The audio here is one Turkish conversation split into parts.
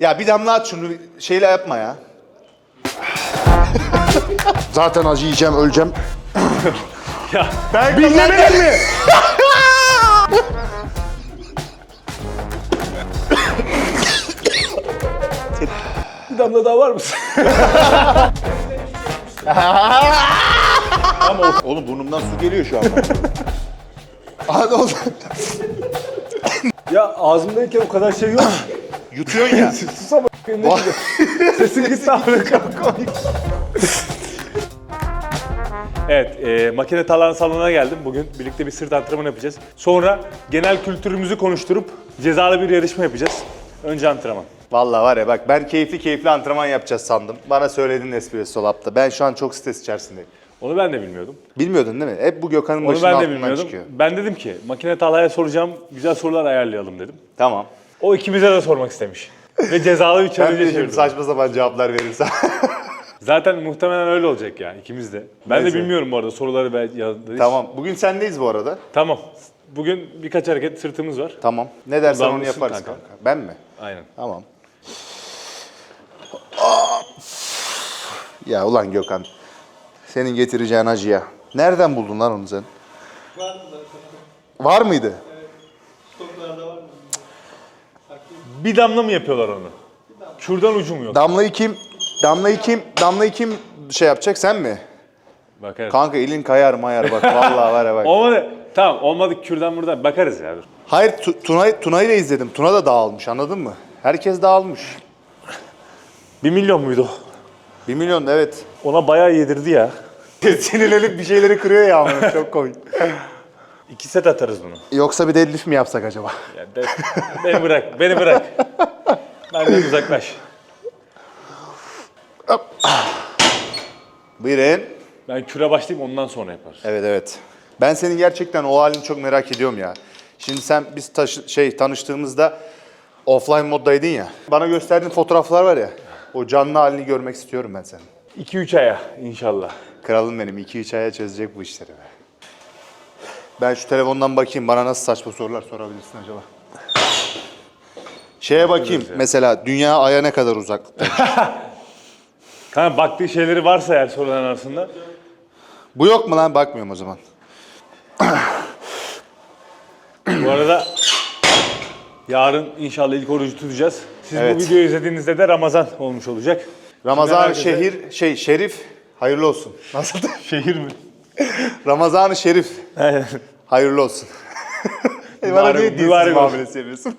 Ya bir damla at şunu şeyle yapma ya. Zaten acı yiyeceğim, öleceğim. Ben Bilmem mi? Bir damla daha var mısın? Oğlum burnumdan su geliyor şu an. Hadi oğlum. Ya ağzımdayken o kadar şey yok. Yutuyorsun ya. Sus ama ne. Sesin gitti abi. Evet, e, makine talan salonuna geldim. Bugün birlikte bir sırt antrenmanı yapacağız. Sonra genel kültürümüzü konuşturup cezalı bir yarışma yapacağız. Önce antrenman. Vallahi var ya bak ben keyifli keyifli antrenman yapacağız sandım. Bana söyledin Espresso Lab'da. Ben şu an çok stres içerisindeyim. Onu ben de bilmiyordum. Bilmiyordun değil mi? Hep bu Gökhan'ın Onu başının ben de altından bilmiyordum. çıkıyor. Ben dedim ki makine talaya soracağım, güzel sorular ayarlayalım dedim. Tamam. O ikimize de sormak istemiş. Ve cezalı bir Ben challenge de şimdi çevirdim. saçma sapan cevaplar verirsem. Zaten muhtemelen öyle olacak ya ikimiz de. Ben Neyse. de bilmiyorum bu arada soruları ben yazdı. tamam. Bugün sendeyiz bu arada. Tamam. Bugün birkaç hareket sırtımız var. Tamam. Ne dersen onu mısın yaparız kanka? kanka. Ben mi? Aynen. Tamam. Aa! Ya ulan Gökhan. Senin getireceğin acıya. Nereden buldun lan onu sen? Var mıydı? Bir damla mı yapıyorlar onu? Şuradan ucu mu yok? Damlayı kim? Damlayı kim? Damlayı kim şey yapacak sen mi? Bakarız. Kanka elin kayar mayar bak vallahi var ya bak. Olmadı. Tamam olmadı kürdan buradan bakarız ya. dur. Hayır Tu- Tuna Tuna'yı da izledim. Tuna da dağılmış anladın mı? Herkes dağılmış. Bir milyon muydu? o? Bir milyon evet. Ona bayağı yedirdi ya. Sinirlenip bir şeyleri kırıyor ya çok komik. İki set atarız bunu. Yoksa bir deadlift mi yapsak acaba? Ya de- beni bırak, beni bırak. Benden uzaklaş. Buyurun. Ben küre başlayayım ondan sonra yaparız. Evet evet. Ben senin gerçekten o halini çok merak ediyorum ya. Şimdi sen biz taşı- şey tanıştığımızda offline moddaydın ya. Bana gösterdiğin fotoğraflar var ya. O canlı halini görmek istiyorum ben senin. 2-3 aya inşallah. Kralım benim 2-3 aya çözecek bu işleri be. Ben şu telefondan bakayım bana nasıl saçma sorular sorabilirsin acaba. Şeye bakayım mesela dünya aya ne kadar uzaklıkta? Kanka baktığı şeyleri varsa eğer soruların arasında. bu yok mu lan bakmıyorum o zaman. Bu arada yarın inşallah ilk orucu tutacağız. Siz Evet. bu videoyu izlediğinizde de Ramazan olmuş olacak. Ramazan herkese- şehir şey şerif hayırlı olsun. Nasıl? Şehir mi? Ramazan-ı şerif Aynen. hayırlı olsun. e bana Mübarek- niye dinsiz mübarek olsun. muamelesi yapıyorsun?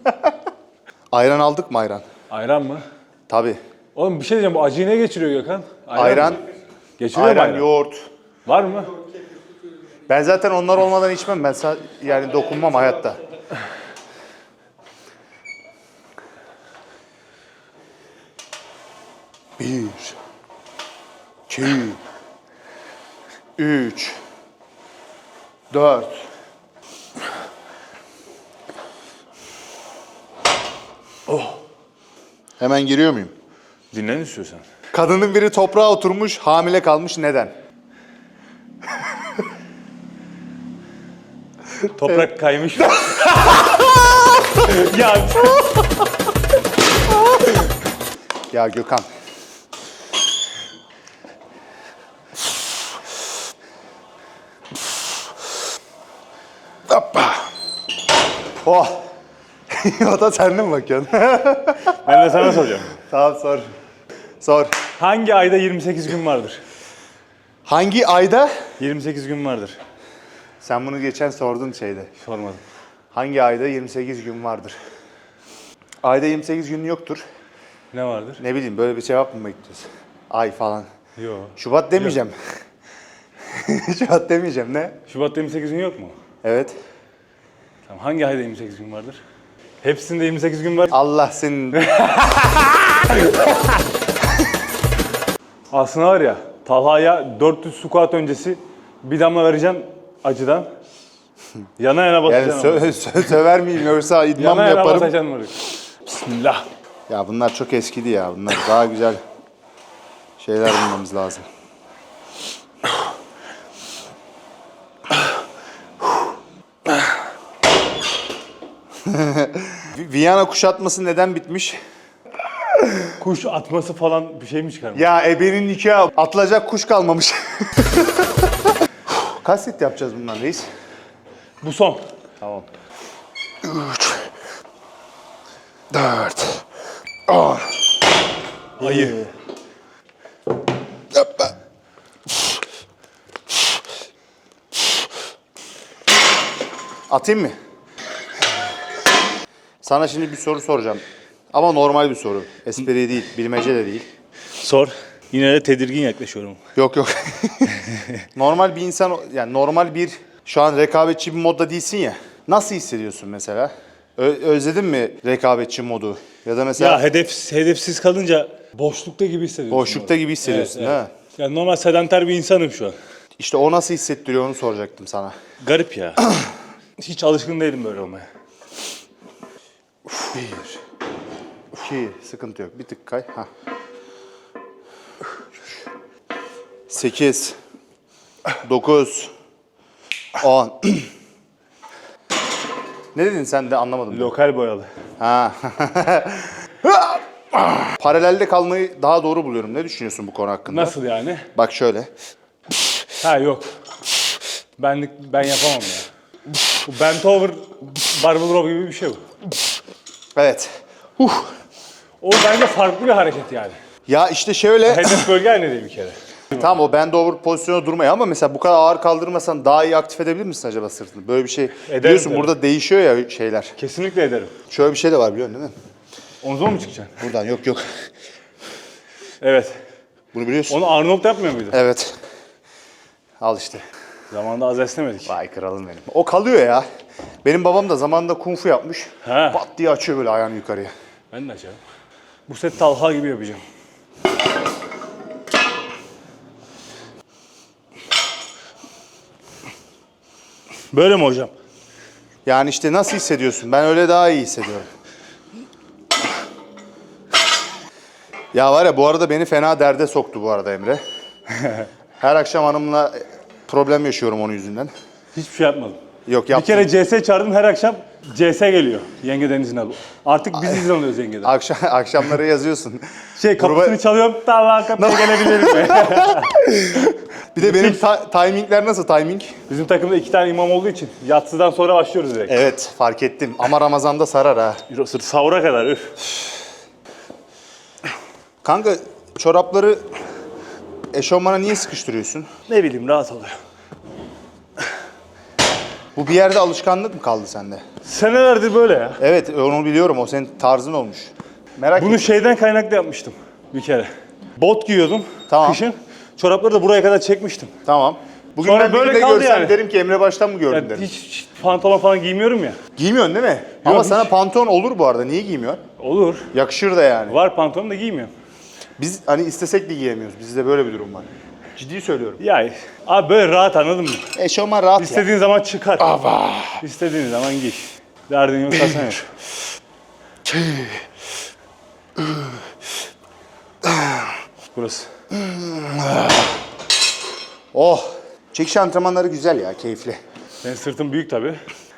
ayran aldık mı ayran? Ayran mı? Tabii. Oğlum bir şey diyeceğim bu acıyı ne geçiriyor Gökhan? Ayran, mı? Geçiriyor mu ayran, ayran? yoğurt. Var mı? Ben zaten onlar olmadan içmem. Ben sa- yani dokunmam hayatta. Bir, iki, üç, dört. Oh. Hemen giriyor muyum? Dinlen istiyorsan. Kadının biri toprağa oturmuş, hamile kalmış. Neden? Toprak kaymış. ya Ya Gökhan. Oh. o da sen de mi bakıyorsun? ben de sana soracağım. tamam sor. Sor. Hangi ayda 28 gün vardır? Hangi ayda? 28 gün vardır. Sen bunu geçen sordun şeyde. Sormadım. Hangi ayda 28 gün vardır? Ayda 28 gün yoktur. Ne vardır? Ne bileyim böyle bir cevap mı bekliyorsun? Ay falan. Yok. Şubat demeyeceğim. Şubat demeyeceğim ne? Şubat'ta 28 gün yok mu? Evet. Tamam hangi ayda 28 gün vardır? Hepsinde 28 gün var. Allah senin Aslında var ya Talha'ya 400 squat öncesi bir damla vereceğim acıdan. Yana yana Yani ama. sö sö söver miyim yoksa idman yana mı yana yaparım? basacaksın oraya. Bismillah. Ya bunlar çok eskidi ya. Bunlar daha güzel şeyler bulmamız lazım. Viyana kuşatması neden bitmiş? Kuş atması falan bir şey mi çıkarmış? Ya ebenin nikahı atılacak kuş kalmamış. Kaç set yapacağız bundan reis? Bu son. Tamam. 4. 10. Ayı. Atayım mı? Sana şimdi bir soru soracağım. Ama normal bir soru. Espri değil, bilmece de değil. Sor. Yine de tedirgin yaklaşıyorum. Yok yok. normal bir insan, yani normal bir şu an rekabetçi bir modda değilsin ya. Nasıl hissediyorsun mesela? Ö- özledin mi rekabetçi modu? Ya da mesela Ya hedef hedefsiz kalınca boşlukta gibi hissediyorsun. boşlukta gibi hissediyorsun Evet, ha? evet. Yani normal sedanter bir insanım şu an. İşte o nasıl hissettiriyor onu soracaktım sana. Garip ya. Hiç alışkın değilim böyle olmaya. Bir, iki, sıkıntı yok. Bir tık kay. Ha. Sekiz, dokuz, on. ne dedin sen de anlamadım. Lokal boyalı. Ha. Paralelde kalmayı daha doğru buluyorum. Ne düşünüyorsun bu konu hakkında? Nasıl yani? Bak şöyle. Ha yok. Benlik ben yapamam ya. Bu bent over barbell row gibi bir şey bu. Evet. O bence farklı bir hareket yani. Ya işte şöyle. Hedef bölge aynı değil bir kere. Tamam o bend over pozisyona durmaya ama mesela bu kadar ağır kaldırmasan daha iyi aktif edebilir misin acaba sırtını? Böyle bir şey. Biliyorsun tabii. burada değişiyor ya şeyler. Kesinlikle ederim. Şöyle bir şey de var biliyorsun değil mi? Omzuma mı çıkacaksın? Buradan yok yok. Evet. Bunu biliyorsun. Onu Arnold yapmıyor muydu? Evet. Al işte. Zamanında az esnemedik. Vay kralım benim. O kalıyor ya. Benim babam da zamanında kung fu yapmış. Ha. Pat diye açıyor böyle ayağını yukarıya. Ben de açarım. Bu set Talha gibi yapacağım. Böyle mi hocam? Yani işte nasıl hissediyorsun? Ben öyle daha iyi hissediyorum. Ya var ya bu arada beni fena derde soktu bu arada Emre. Her akşam hanımla problem yaşıyorum onun yüzünden. Hiçbir şey yapmadım. Yok Bir yaptım. kere CS çağırdım her akşam CS geliyor. Yenge Deniz'in adı. Artık biz izin alıyoruz yengeden. Akşam, akşamları yazıyorsun. Şey kapısını Gruba- çalıyorum. Talha kapıya gelebilir mi? Bir de benim ta- timingler nasıl timing? Bizim takımda iki tane imam olduğu için yatsıdan sonra başlıyoruz direkt. Evet fark ettim ama Ramazan'da sarar ha. Sırt sahura kadar üf. Kanka çorapları eşofmana niye sıkıştırıyorsun? Ne bileyim rahat oluyor. Bu bir yerde alışkanlık mı kaldı sende? Senelerdir böyle ya. Evet onu biliyorum o senin tarzın olmuş. Merak Bunu ettim. şeyden kaynaklı yapmıştım bir kere. Bot giyiyordum Tamam. kışın. Çorapları da buraya kadar çekmiştim. Tamam. Bugün Sonra ben böyle böyle kaldı görsem yani. derim ki Emre Baş'tan mı gördün Yani derim. hiç, hiç pantolon falan giymiyorum ya. Giymiyorsun değil mi? Ama hiç. sana pantolon olur bu arada. Niye giymiyorsun? Olur. Yakışır da yani. Var pantolon da giymiyorum. Biz hani istesek de giyemiyoruz. Bizde böyle bir durum var. Ciddi söylüyorum. Ya abi böyle rahat anladın mı? Eşofman rahat ya. İstediğin zaman çıkar. İstediğin zaman giy. Derdin yok kasan yok. Burası. Oh. Çekiş antrenmanları güzel ya, keyifli. Benim sırtım büyük tabii.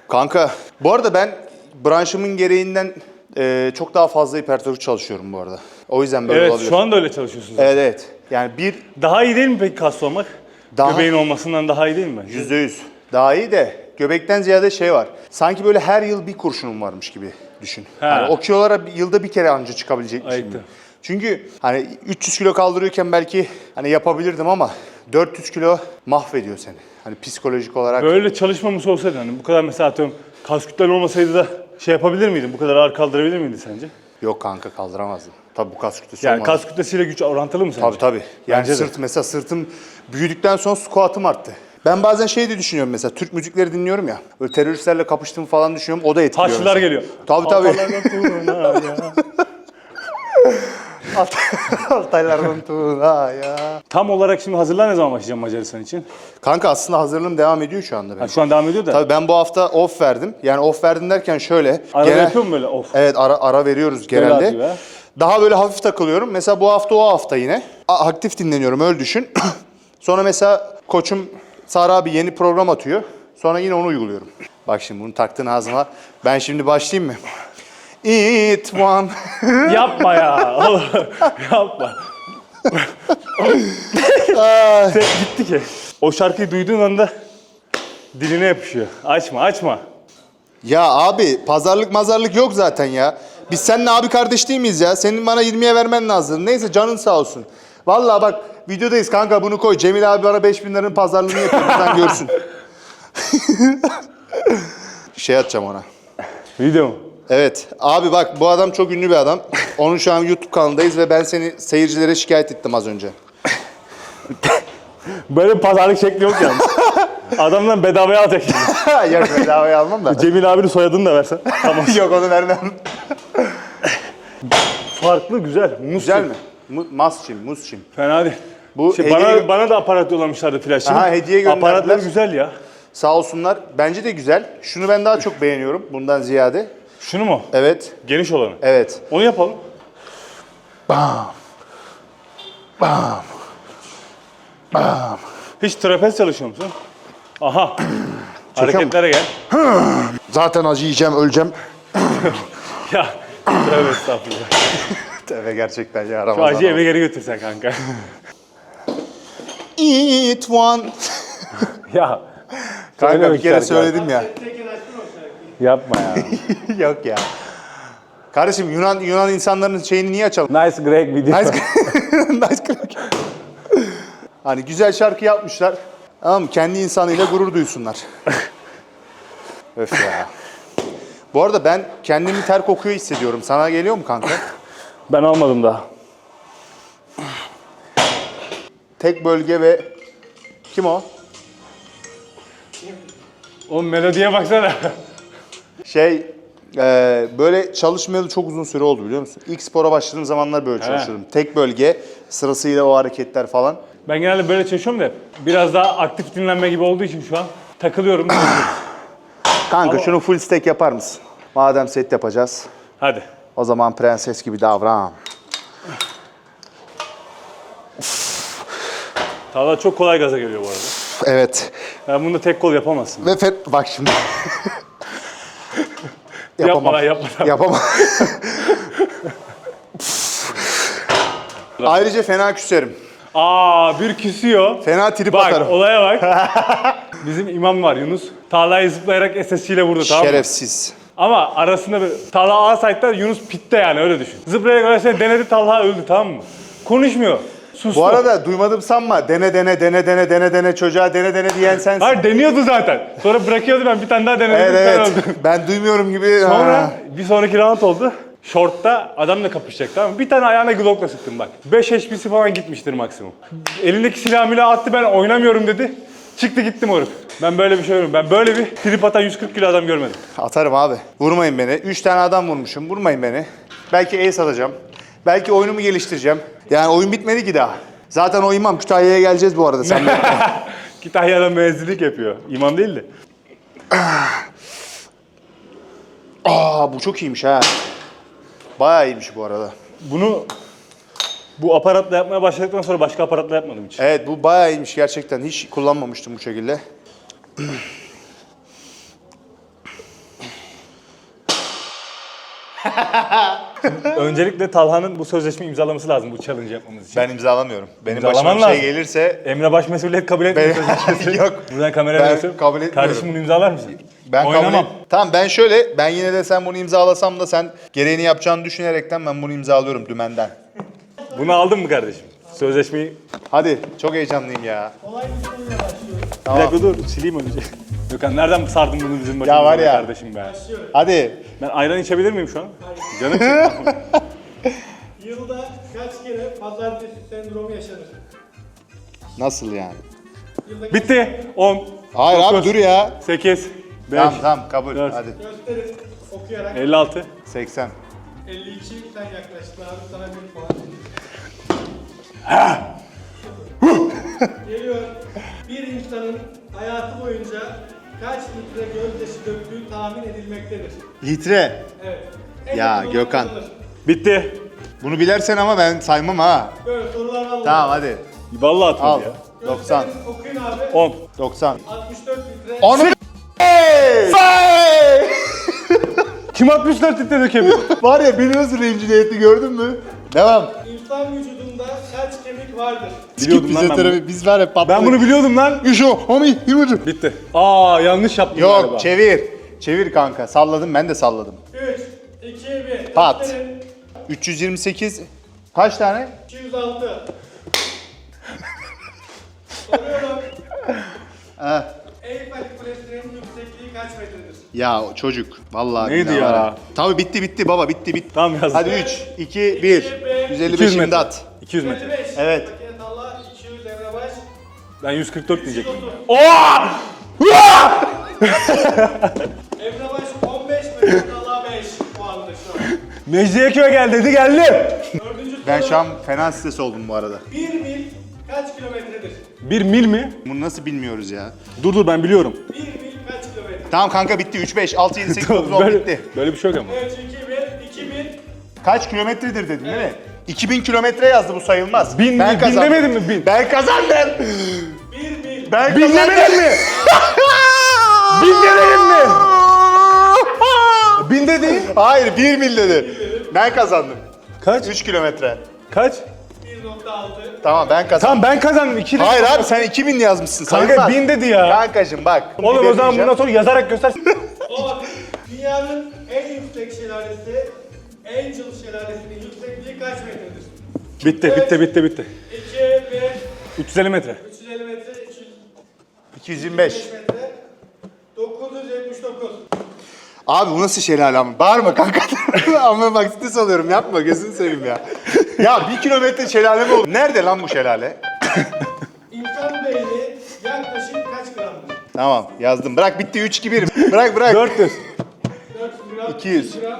Kanka, bu arada ben branşımın gereğinden e, çok daha fazla hipertrofi çalışıyorum bu arada. O yüzden böyle Evet olabilir. şu anda öyle çalışıyorsun zaten. Evet evet. Yani bir Daha iyi değil mi peki kaslı olmak? Daha- Göbeğin olmasından daha iyi değil mi? yüzde yüz. Daha iyi de göbekten ziyade şey var. Sanki böyle her yıl bir kurşunum varmış gibi düşün. Ha. Hani o kilolara bir- yılda bir kere anca çıkabilecekmişim. Ayıktı. gibi. Çünkü hani 300 kilo kaldırıyorken belki hani yapabilirdim ama 400 kilo mahvediyor seni. Hani psikolojik olarak. Böyle çalışmamış olsaydı hani bu kadar mesela atıyorum kas kütlen olmasaydı da şey yapabilir miydin? Bu kadar ağır kaldırabilir miydin sence? Yok kanka kaldıramazdım. Tabii bu kas kütlesi Yani olmadı. kas kütlesiyle güç orantılı mı sence? Tabii tabii. Yani Bence de. sırt mesela sırtım büyüdükten sonra squat'ım arttı. Ben bazen şey de düşünüyorum mesela Türk müzikleri dinliyorum ya. Böyle teröristlerle kapıştığımı falan düşünüyorum. O da etkiliyor. Taşlılar mesela. geliyor. Tabii tabii. Atalardan tuğla ya. Altaylardan tuğla ya. Tam olarak şimdi hazırlan ne zaman başlayacağım Macaristan için? Kanka aslında hazırlığım devam ediyor şu anda benim. Ha, şu an devam ediyor da. Tabii ben bu hafta off verdim. Yani off verdim derken şöyle. Arada genel- yapıyor mu böyle of? Evet ara, ara veriyoruz genelde. be. Daha böyle hafif takılıyorum. Mesela bu hafta o hafta yine. Aktif dinleniyorum öyle düşün. Sonra mesela koçum Sara abi yeni program atıyor. Sonra yine onu uyguluyorum. Bak şimdi bunu taktın ağzıma. Ben şimdi başlayayım mı? It one. Yapma ya. Oğlum, Yapma. Sen gitti ki. O şarkıyı duyduğun anda diline yapışıyor. Açma açma. ya abi pazarlık mazarlık yok zaten ya. Biz seninle abi kardeş değil miyiz ya? Senin bana 20'ye vermen lazım. Neyse canın sağ olsun. Vallahi bak videodayız kanka bunu koy. Cemil abi bana 5000 liranın pazarlığını yapıyor. Buradan görsün. şey atacağım ona. Video mu? Evet. Abi bak bu adam çok ünlü bir adam. Onun şu an YouTube kanalındayız ve ben seni seyircilere şikayet ettim az önce. Böyle pazarlık şekli yok yani. Adamdan bedavaya alacak. Yok bedavaya almam da. Cemil abinin soyadını da versen. Tamam. Yok onu vermem. Farklı güzel. Mus Güzel gibi. mi? Mu- Masçim, musçim. Fena değil. Bu Şey, hediye- bana, bana da aparat yollamışlardı flash. Aha, hediye gönderdiler. Aparatları güzel ya. Sağ olsunlar. Bence de güzel. Şunu ben daha çok beğeniyorum bundan ziyade. Şunu mu? Evet, Geniş olanı. evet. Onu yapalım. Bam. Bam. Bam. Hiç trapez çalışıyor musun? Aha. Hareketlere gel. Zaten acı yiyeceğim, öleceğim. Ya. Tövbe estağfurullah. Tövbe gerçekten ya Şu Ramazan. acıyı eve geri götürsen kanka. Eat one. ya. Kanka bir kere söyledim ya. Yapma ya. Yok ya. Kardeşim Yunan Yunan insanların şeyini niye açalım? nice Greg video. Nice, nice crack. Hani güzel şarkı yapmışlar. Tamam? Kendi insanıyla gurur duysunlar. Öf ya. Bu arada ben kendimi ter kokuyor hissediyorum. Sana geliyor mu kanka? Ben almadım daha. Tek bölge ve... Kim o? Oğlum melodiye baksana. Şey, e, böyle çalışmayalı çok uzun süre oldu biliyor musun? İlk spora başladığım zamanlar böyle çalışıyordum. Tek bölge, sırasıyla o hareketler falan. Ben genelde böyle çalışıyorum da biraz daha aktif dinlenme gibi olduğu için şu an takılıyorum. Kanka şunu full stack yapar mısın? Madem set yapacağız, Hadi. o zaman prenses gibi davran. Tavla çok kolay gaza geliyor bu arada. Evet. Ben bunu tek kol yapamazsın. Ve fet... Bak şimdi. Yapma lan yapma. lan. Yapamam. Ayrıca fena küserim. Aa bir küsüyor. Fena trip Bak atarım. olaya bak. Bizim imam var Yunus. Tarlayı zıplayarak SSC ile vurdu tamam mı? Şerefsiz. Ama arasında bir Talha A site'da Yunus pitte yani öyle düşün. Zıplayarak arasında denedi Talha öldü tamam mı? Konuşmuyor. Sustu. Bu arada duymadım sanma. Dene dene dene dene dene dene çocuğa dene dene diyen sensin. Hayır deniyordu zaten. Sonra bırakıyordu ben bir tane daha denedim. Evet evet. Ben duymuyorum gibi. Sonra Ha. bir sonraki round oldu. Short'ta adamla kapışacak tamam mı? Bir tane ayağına Glock'la sıktım bak. 5 HP'si falan gitmiştir maksimum. Elindeki silah milah attı ben oynamıyorum dedi. Çıktı gittim moruk. Ben böyle bir şey görmedim. Ben böyle bir trip atan 140 kilo adam görmedim. Atarım abi. Vurmayın beni. Üç tane adam vurmuşum. Vurmayın beni. Belki ace atacağım. Belki oyunumu geliştireceğim. Yani oyun bitmedi ki daha. Zaten o imam Kütahya'ya geleceğiz bu arada. Sen. Kütahya'da müezzinlik yapıyor. İmam değil de. Aa bu çok iyiymiş ha. Bayağı iyiymiş bu arada. Bunu bu aparatla yapmaya başladıktan sonra başka aparatla yapmadım hiç. Evet bu bayağı iyiymiş gerçekten. Hiç kullanmamıştım bu şekilde. Öncelikle Talha'nın bu sözleşmeyi imzalaması lazım bu challenge yapmamız için. Ben imzalamıyorum. Benim İmzalaman başıma bir şey lazım. gelirse Emre baş mesuliyet kabul etmiyor Ben- sözleşmesi. Yok. Buradan kameraya Ben veriyorsun. kabul etmiyorum. Kardeşim bunu imzalar mısın? Ben kabul Oynamam. et- Tamam ben şöyle ben yine de sen bunu imzalasam da sen gereğini yapacağını düşünerekten ben bunu imzalıyorum dümenden. Bunu aldın mı kardeşim? Sözleşmeyi... Hadi çok heyecanlıyım ya. Bir dakika dur sileyim önce. Gökhan nereden sardın bunu bizim başımıza var be ya. kardeşim be? Hadi. Ben ayran içebilir miyim şu an? Canım çekti. Yılda kaç kere pazartesi sendromu yaşanır? Nasıl yani? Bitti. 10. Hayır abi dur ya. 8. 5. Tamam tamam kabul. Dört. Hadi. Gösterin okuyarak. 56. 80. 52 sen yaklaştın abi sana bir puan. Geliyor. Bir insanın hayatı boyunca kaç litre gözyaşı döktüğü tahmin edilmektedir. Litre. Evet. En Ya, yakın olan Gökhan. kazanır. Bitti. Bunu bilersen ama ben saymam ha. Böyle sorular alalım. Tamam hadi. Vallahi atmadı Al. ya. 90. Gösterin, Okuyun abi. 10. 90. 64 litre. Onu Kim 64 litre dökebilir? Var ya beni nasıl rencide etti gördün mü? Devam. İnsan vücudunda kaç kemik vardır? Biliyordum lan ben bunu. Fizyoterapi biz var ya patladık. Ben bunu biliyordum lan. Şu homi yürü. Bitti. Aa yanlış yaptım Yok galiba. çevir. Çevir kanka. Salladım ben de salladım. 3, 2, 1. Pat. Gösterin. 328 kaç tane? 206. Soruyorum. Eyfel Kulesi'nin yüksekliği kaç metredir? Ya çocuk vallahi. Neydi billahi ya? var Tabii bitti bitti baba bitti bitti. Tamam yazdım. Hadi 3 2 1. 155 200 metre. imdat. 200 metre. 55. Evet. Makine salla 200 devre baş. Ben 144 diyecektim. 130. Oha! Emre Baş 15 metre salla 5 puanlı şu an. Mecidiyeköy gel dedi geldi. Dördüncü Ben soru. şu an fena stres oldum bu arada. 1 mil kaç kilometredir? 1 mil mi? Bunu nasıl bilmiyoruz ya? Dur dur ben biliyorum. 1 mil kaç kilometre? Tamam kanka bitti. 3 5 6 7 8 9 10 böyle, bitti. böyle bir şey yok ama. 3, 2, 1, 2000. Kaç kilometredir dedin değil mi? 2000 kilometre yazdı bu sayılmaz. Bin, ben bin demedin mi bin? Ben kazandım. 1 mil. Ben Bin kazandım. demedin mi? Bin demedin mi? Bin dedi. Hayır 1 mil dedi. Ben kazandım. Kaç? 3 kilometre. Kaç? 1.6. Tamam ben kazandım. Tamam ben kazandım. 2 Hayır abi sen 2000 yazmışsın. Kanka sayılmaz. bin dedi ya. Kankacım bak. Oğlum o zaman bundan sonra yazarak göster. O dünyanın en yüksek şelalesi Angel Şelalesi'nin yüksekliği kaç metredir? bitti bitti bitti bitti. 2, 1, 350 metre. 350 metre, 225. 225 metre, 979. Abi bu nasıl şelale ama? Bağırma kanka. ama bak stres alıyorum yapma gözünü seveyim ya. ya bir kilometre şelale mi olur? Nerede lan bu şelale? İnsan beyni yaklaşık kaç gramdır? Tamam yazdım. Bırak bitti 3 2 1. Bırak bırak. 400. 400 gram, 200. gram, 1.3,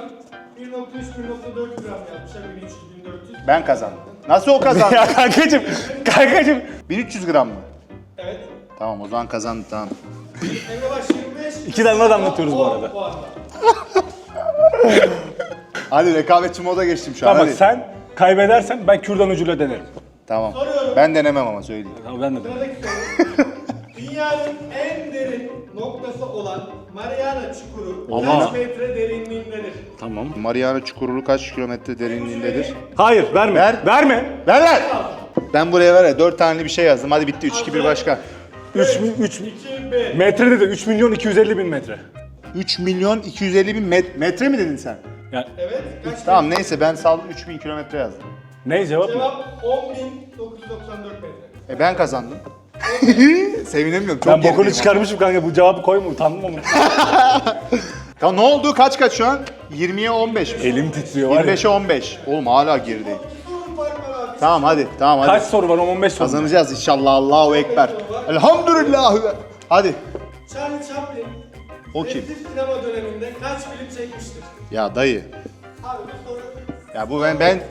1.4 gram yapmış. 1300, 1400. Ben kazandım. Nasıl o kazandı? ya kankacım. Kankacım. 1300 gram mı? Evet. Tamam o zaman kazandı tamam. Emre Baş 25. İki tane daha anlatıyoruz bu 10 arada. Hadi rekabetçi moda geçtim şu an. Tamam hadi. sen kaybedersen ben kürdan ucuyla denerim. Tamam. Soruyorum. Ben denemem ama söyleyeyim. Tamam ben de denerim. Sıradaki soru. Dünyanın en derin noktası olan Mariana Çukuru Allah. kaç metre derinliğindedir? Tamam. Mariana Çukurulu kaç kilometre derinliğindedir? Hayır verme. Ver. Verme. Ver ver. Ben buraya var ya 4 taneli bir şey yazdım. Hadi bitti 3 2 1 başka. 3 3 2, 1. metre dedi 3 milyon 250 bin metre. 3 milyon 250 bin met- metre mi dedin sen? Yani Evet. Kaç Tamam neyse ben saldım 3000 kilometre yazdım. ne cevap? Cevap 10.994 metre. E ben kazandım. Sevinemiyorum çok Ben bokunu çıkarmışım kanka bu cevabı koyma utandım ama. Ya ne oldu? Kaç kaç şu an? 20'ye 15 mi? Elim titriyor var ya. 25'e 15. Oğlum hala abi. Tamam hadi. Tamam hadi. Kaç soru var 15 soru. Kazanacağız inşallah. Allahu Ekber. Elhamdülillah. Hadi. Charlie Chaplin O kim? sessiz sinema döneminde kaç film çekmiştir? Ya dayı. Abi bu soru Ya bu ben ben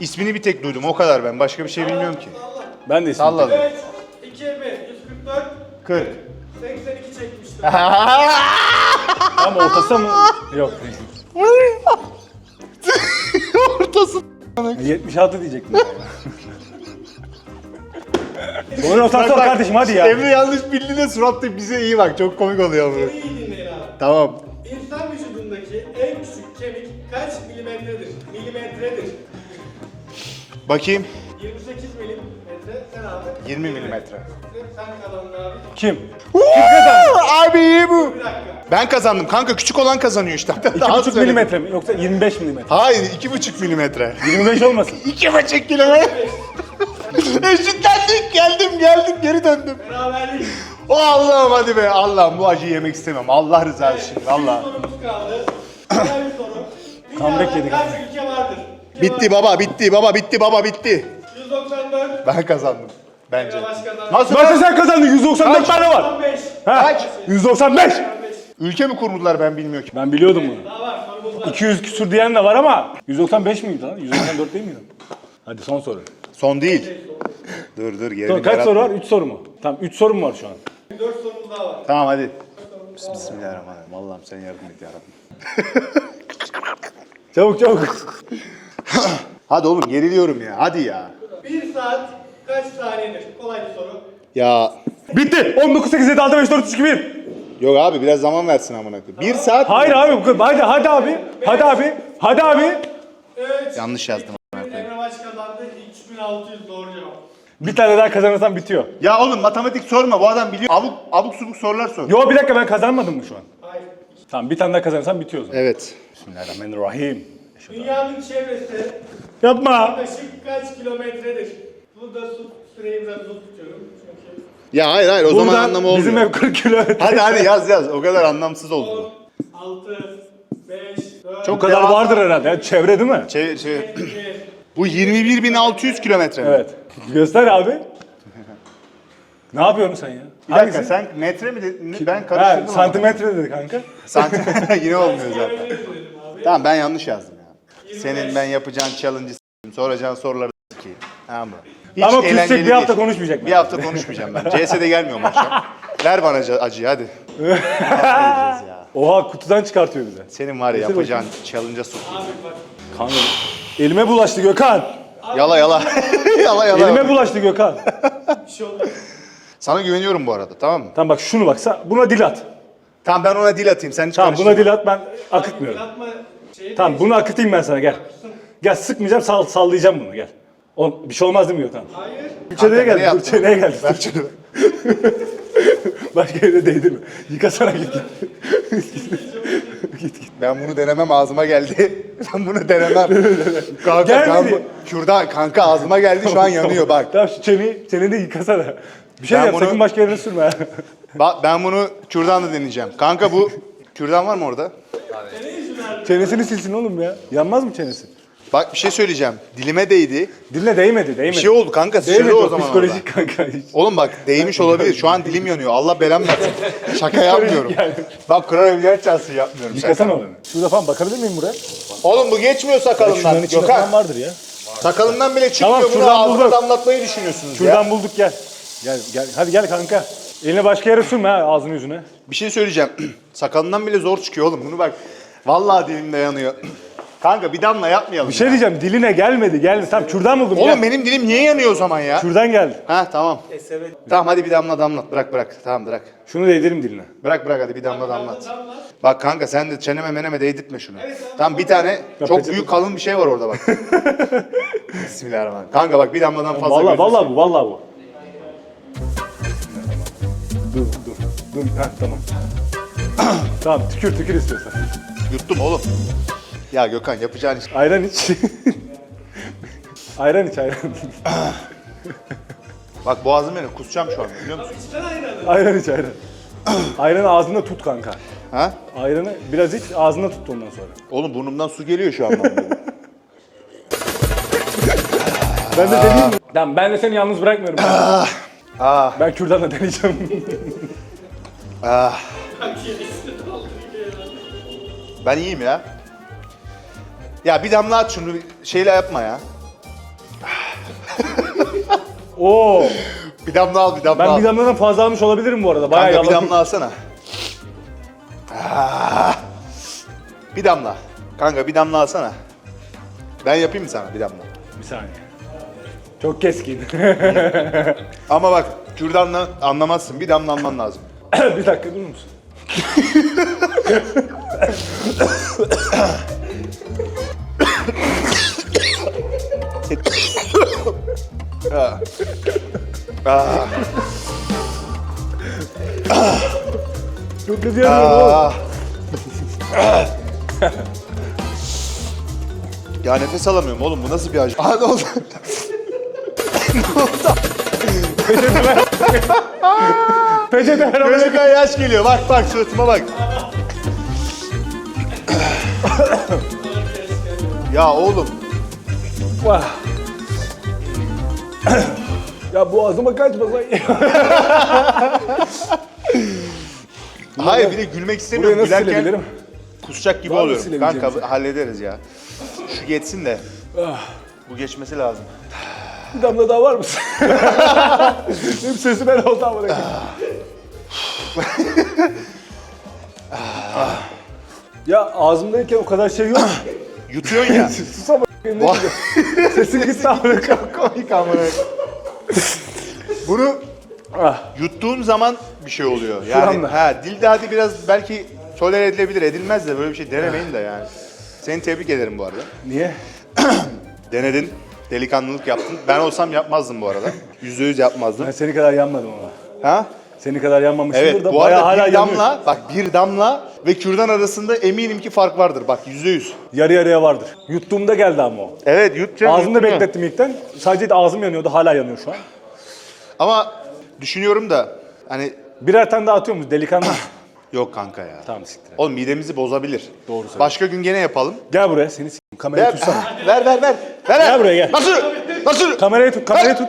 ismini bir tek duydum o kadar ben. Başka bir şey bilmiyorum ki. Ben de isim. Salladım. 3, 2, 1, 144, 40. 82 çekmiştir. Ama ortası mı? Yok. Ortası. 76 diyecektim. Doğru rotasyon kardeşim hadi ya. Emre yanlış bildiğinde suratla bize iyi bak. Çok komik oluyor bu. İyi dinleyin abi. Tamam. İnsan vücudundaki en küçük kemik kaç milimetredir? Milimetredir. Bakayım. 28 milimetre sen abi. 20 milimetre. Sen kazandın abi. Kim? Abi iyi bu. Bir dakika. Ben kazandım. Kanka küçük olan kazanıyor işte. Daha 2,5 söyledim. milimetre mi yoksa 25 milimetre? Hayır 2,5 milimetre. 25 olmasın. 2,5 kilometre. Eşitlendik. Geldim geldim geri döndüm. Beraberlik. O Allah'ım hadi be. Allah'ım bu acıyı yemek istemem. Allah rızası için. Bir Valla. sorumuz kaldı. Güzel bir soru. Dünyada yedik kaç ülke vardır? Ülke Bitti baba bitti baba bitti baba bitti. 194. Ben kazandım. Bence. Baş kazandı. Nasıl? Nasıl sen kazandın? 194 Kaç? tane var. 95. Ha? Kaç? 195. Ülke mi kurdular ben bilmiyorum ki. Ben biliyordum bunu. Daha var sorumuz var. 200 küsür diyen de var ama 195 miydi lan? 194 değil miydi? Hadi son soru. Son değil. Dur dur geri Son, kaç soru var? 3 soru mu? Tamam 3 sorum var şu an. 4 sorumuz daha var. Tamam hadi. Bismillahirrahmanirrahim. Allah'ım sen yardım et ya Rabbim. Çabuk çabuk. Hadi oğlum geriliyorum ya. Hadi ya. 1 saat kaç saniyedir? Kolay bir soru. Ya. Bitti. 19 8 7 6 5 4 3 2 1. Yok abi biraz zaman versin amına koyayım. Bir saat mi? Hayır abi bu kadar. Hadi hadi abi. Hadi abi. Hadi abi. 3. Yanlış yazdım. Emre Baş kazandı. 3600 doğru cevap. Bir tane daha kazanırsam bitiyor. Ya oğlum matematik sorma bu adam biliyor. Abuk abuk subuk sorular sor. Yo bir dakika ben kazanmadım mı şu an? Hayır. Tamam bir tane daha kazanırsam bitiyor o zaman. Evet. Bismillahirrahmanirrahim. Dünyanın çevresi Yapma. yaklaşık kaç kilometredir? Burada su, süreyi biraz tutuyorum. Çünkü Ya hayır hayır o zaman Buradan anlamı olmuyor. bizim ev 40 kilometre. Hadi hadi yaz yaz. O kadar anlamsız oldu. 10, 6, 5, 4, O kadar vardır herhalde. ya. Çevre değil mi? Çevir çevir. 2, Bu 21.600 kilometre mi? Evet. Göster abi. ne yapıyorsun sen ya? Bir dakika Hangisi? sen metre mi dedin? Ben Ha, karıştırdım. ama. santimetre dedi kanka. Santimetre yine olmuyor zaten. Tamam ben yanlış yazdım ya. 25. Senin ben yapacağın challenge'ı s**eyim, soracağın soruları s**eyim. Tamam mı? Hiç Ama küsecek eğlenceli bir hafta değil. konuşmayacak. Bir hafta konuşmayacağım ben. CS'de gelmiyorum akşam. Ver bana acı- acıyı hadi. Yiyeceğiz ya. Oha kutudan çıkartıyor bize. Senin var ya Getir yapacağın challenge'a sok. Abi bak. Kanka. Elime bulaştı Gökhan. Yala yala. yala yala. Elime bulaştı Gökhan. Bir şey olmaz. Sana güveniyorum bu arada tamam mı? tamam bak şunu bak. sen- Buna dil at. Tamam ben ona dil atayım. Sen hiç Tamam karıştırma. buna dil at ben akıtmıyorum. Yapma şeyi Tamam bunu akıtayım ben sana gel. Gel sıkmayacağım sal, sallayacağım bunu gel. O, bir şey olmaz değil mi Gökhan? Hayır. Çeneye ne geldi, dur çeneye geldi. Ver. Başka yere değdirme. Yıkasana git. Ben bunu denemem ağzıma geldi. ben bunu denemem. kanka, Gelmedi. kanka, kürdan kanka ağzıma geldi şu an yanıyor bak. tamam şu çeneyi, çeneni yıkasana. Bir şey Ben yap bunu- sakın başka yerine sürme. Bak ben bunu kürdanla deneyeceğim. Kanka bu kürdan var mı orada? Çenesini silsin oğlum ya. Yanmaz mı çenesi? Bak bir şey söyleyeceğim. Dilime değdi. Diline değmedi, değmedi. Bir şey oldu kanka Değmedi o o zaman psikolojik orada. kanka. Hiç. Oğlum bak değmiş olabilir. Şu an dilim yanıyor. Allah belamı versin. Şaka yapmıyorum. Bak Kur'an evliya çalsın yapmıyorum. Şaka. Yıkasana onu. Şurada falan bakabilir miyim buraya? Oğlum bu geçmiyor sakalından. Şunların içinde Gökhan. falan vardır ya. Sakalından bile çıkmıyor. Tamam, Bunu şuradan ağzına damlatmayı düşünüyorsunuz Şuradan ya. bulduk gel. Gel gel. Hadi gel kanka. Elini başka yere sürme ha ağzını yüzüne. Bir şey söyleyeceğim. Sakalından bile zor çıkıyor oğlum. Bunu bak. Vallahi dilimde yanıyor. Kanka bir damla yapmayalım. Bir şey diyeceğim diline gelmedi gelmedi. Tamam şuradan buldum Oğlum gel. benim dilim niye yanıyor o zaman ya? Şuradan geldi. Ha tamam. Tamam hadi bir damla damlat. Bırak bırak. Tamam bırak. Şunu değdirim diline. Bırak bırak hadi bir damla damlat. Damla. Bak kanka sen de çeneme meneme değdirtme şunu. Tamam bir tane çok peçete- büyük kalın bir şey var orada bak. Bismillahirrahmanirrahim. Kanka bak bir damladan fazla Vallahi gözün- vallahi bu vallahi bu. Dur dur dur. Ha tamam. tamam tükür tükür istiyorsan. Yuttum oğlum. Ya Gökhan yapacağın iş. Ayran iç. ayran iç ayran. Bak boğazım benim kusacağım şu an biliyor musun? İçten ayranı. ayran iç ayran. Ayranı ağzında tut kanka. Ha? Ayranı biraz iç ağzında tut ondan sonra. Oğlum burnumdan su geliyor şu an bana. Ben de deneyeyim mi? Tamam ben de seni yalnız bırakmıyorum. ah, ben kürdanla deneyeceğim. ah. Ben iyiyim ya. Ya bir damla at şunu şeyle yapma ya. Oo. Bir damla al bir damla Ben al. bir damladan fazla almış olabilirim bu arada. Bayağı Kanka bir yalan. damla alsana. Ah. Bir damla. Kanka bir damla alsana. Ben yapayım mı sana bir damla? Bir saniye. Çok keskin. Ama bak kürdanla anlamazsın. Bir damla alman lazım. bir dakika durur musun? Ah. Ah. Çok kötü yanıyorum oğlum. Ah. Ya nefes alamıyorum oğlum bu nasıl bir acı? Aa ne oldu? Peçete ver ama. Gözümden yaş geliyor. Bak bak suratıma bak. ya oğlum. Vah. Ya boğazıma kaçmasın. Hayır bir de gülmek istemiyorum. nasıl Gülerken silebilirim? kusacak gibi Var mı oluyorum. Kanka hallederiz ya. Şu geçsin de. Ah. Bu geçmesi lazım. Bir damla daha var mısın? Benim sesi ben oldu ama. ya ağzımdayken o kadar şey yok. Yutuyorsun ya. Sus ama. Diyeceğim? Sesin gitti ama. Komik amına. Bunu Ah. Yuttuğun zaman bir şey oluyor. Yani ha dilde hadi biraz belki tolere edilebilir, edilmez de böyle bir şey denemeyin de yani. Seni tebrik ederim bu arada. Niye? Denedin, delikanlılık yaptın. Ben olsam yapmazdım bu arada. Yüzde yüz yapmazdım. Ben seni kadar yanmadım ama. Ha? Seni kadar yanmamışımdır Evet, da bu bayağı arada hala bir yanıyor. damla, bak bir damla ve kürdan arasında eminim ki fark vardır. Bak yüzde yüz. Yarı yarıya vardır. Yuttuğumda geldi ama o. Evet yutacağım. Ağzımda yutacağım. beklettim ilkten. Sadece ağzım yanıyordu. Hala yanıyor şu an. Ama düşünüyorum da hani Birer tane daha atıyor muyuz? Delikanlı. yok kanka ya. tamam siktir. Oğlum midemizi bozabilir. Doğru söylüyorsun. Başka gün gene yapalım. Gel buraya seni s**eyim. Kamerayı Ver, tutsana. ver, ver, ver. Ver, Gel buraya gel. Nasıl? Nasıl? Kamerayı tut, kamerayı tut.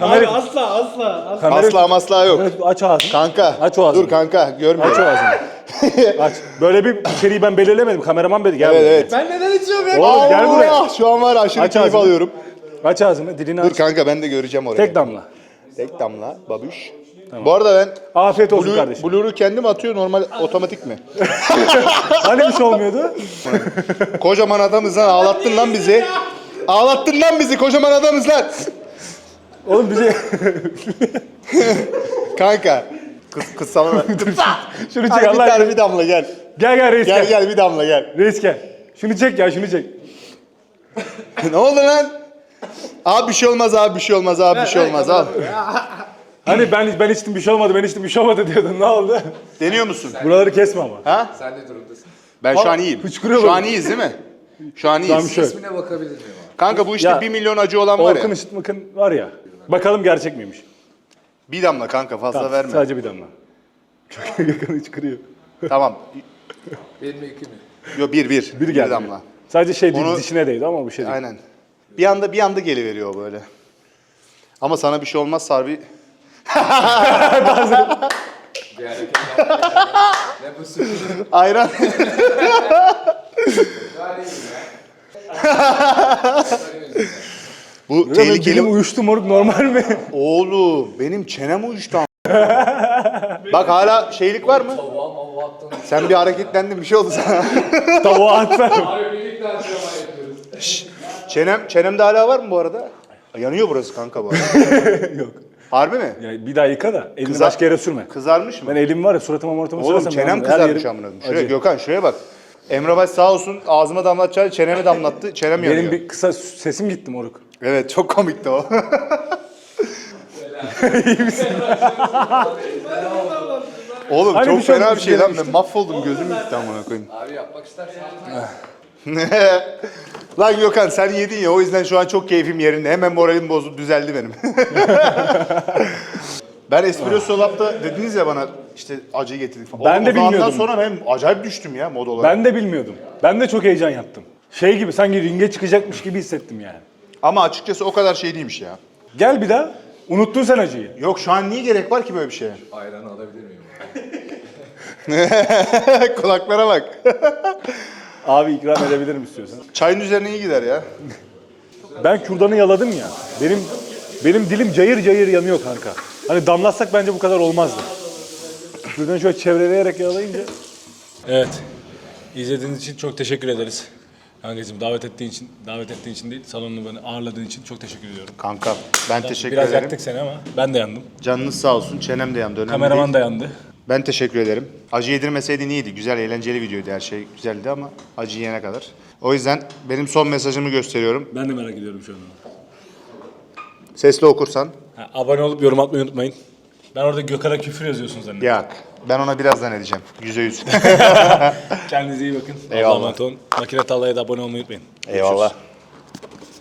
Kamerayı asla asla. asla. kamerayı Asla masla yok. tut. Aç ağzını. Kanka. Aç o ağzını. Dur kanka. Aç o ağzını. Aç. Böyle bir içeriği ben belirlemedim. Kameraman belirledi. Gel Evet buraya. evet. Ben neden içiyorum ya? Oğlum gel Allah! buraya. Şu an var ya, aşırı Aç keyif ağzını. alıyorum. Aç ağzını, dilini Dur aç. kanka ben de göreceğim orayı. Tek damla. Tek damla babuş. Bu arada ben Afiyet olsun Blue, kardeşim. Blue'ru kendim atıyor normal otomatik mi? Hani bir şey olmuyordu? Kocaman adamız lan ağlattın lan bizi. Ağlattın lan bizi kocaman adamız lan. Oğlum bize... Kanka. Kız, kız sana şunu çek Hadi bir Allah tane aşkına. bir damla gel. Gel gel reis Gel gel. gel bir damla gel. Reis gel. Şunu çek ya şunu çek. ne oldu lan? Abi bir şey olmaz abi bir şey olmaz abi bir şey olmaz al. Hani ben ben içtim bir şey olmadı ben içtim bir şey olmadı diyordun ne oldu? Deniyor musun? Buraları kesme ama. Ha? Sen ne durumdasın? Ben şu an iyiyim. hıçkırıyor Şu bak. an iyiyiz değil mi? Şu an Tamam iyiyiz. şöyle. İsmine bakabilir miyim abi? Kanka bu işte Ya, 1 milyon acı olan var Orkun ya. Işıtmak'ın var ya. Bakalım gerçek miymiş? Bir damla kanka fazla Tamam, verme. Sadece bir damla. Çok yakın hıçkırıyor. Tamam. Benim mi iki mi? Yo bir bir. Bir geldi. damla. Sadece şey Onu- dişine değdi ama bir şey değil. Aynen. Bir anda bir anda geliveriyor böyle. Ama sana bir şey olmaz Sarbi. Bir hareket Ne bu sürpriz? Ayran. Bu mi? tehlikeli. Dilim uyuştu moruk normal mi? Oğlum benim çenem uyuştu am- Bak hala şeylik var mı? Tavuğa mavuğa attın. Sen bir hareketlendin bir şey oldu sana. Tavuğa atsam. Abi birlikte antrenman yapıyoruz. Çenem, çenemde hala var mı bu arada? Yanıyor burası kanka bu arada. Yok. Harbi mi? Ya bir daha yıka da elini Kızar- başka yere sürme. Kızarmış mı? Ben elim var ya suratıma mortıma Oğlum sürersem çenem. Her kızarmış yerim amına koyayım. Şuraya acı. Gökhan şuraya bak. Emre Baş sağ olsun ağzıma damlatacağı çeneme damlattı. Çenem yanıyor. Benim bir kısa sesim gitti moruk. Evet çok komikti o. Oğlum Hani çok bir şey fena bir olmuş, şey lan. Ben mahvoldum gözüm gitti amına koyayım. Abi yapmak istersen. lan Gökhan sen yedin ya o yüzden şu an çok keyfim yerinde. Hemen moralim bozuldu düzeldi benim. ben espresso lab'da dediniz ya bana işte acı getirdik falan. Ben Oğlum, de o zamandan bilmiyordum. sonra ben acayip düştüm ya mod olarak. Ben de bilmiyordum. Ben de çok heyecan yaptım. Şey gibi sanki ringe çıkacakmış gibi hissettim yani. Ama açıkçası o kadar şey değilmiş ya. Gel bir daha. Unuttun sen acıyı. Yok şu an niye gerek var ki böyle bir şeye? Ayranı alabilir miyim? Kulaklara bak. Abi ikram edebilirim istiyorsan. Çayın üzerine iyi gider ya. Ben kürdanı yaladım ya. Benim benim dilim cayır cayır yanıyor kanka. Hani damlatsak bence bu kadar olmazdı. Kürdanı şöyle çevreleyerek yalayınca. Evet. İzlediğiniz için çok teşekkür ederiz. Kankacığım davet ettiğin için, davet ettiğin için değil, salonunu beni ağırladığın için çok teşekkür ediyorum. Kanka ben teşekkür Biraz ederim. yaktık seni ama ben de yandım. Canınız sağ olsun. Çenem de yandı. Önemli Kameraman değil. da yandı. Ben teşekkür ederim. Acı yedirmeseydin iyiydi. Güzel, eğlenceli videoydu. Her şey güzeldi ama acı yiyene kadar. O yüzden benim son mesajımı gösteriyorum. Ben de merak ediyorum şu an. Sesli okursan. Ha, abone olup yorum atmayı unutmayın. Ben orada Gökhan'a küfür yazıyorsun zannediyorum. Yak. Ben ona birazdan edeceğim. Yüzde yüz. Kendinize iyi bakın. Eyvallah. Emanet olun. Makine Talla'ya da abone olmayı unutmayın. Eyvallah.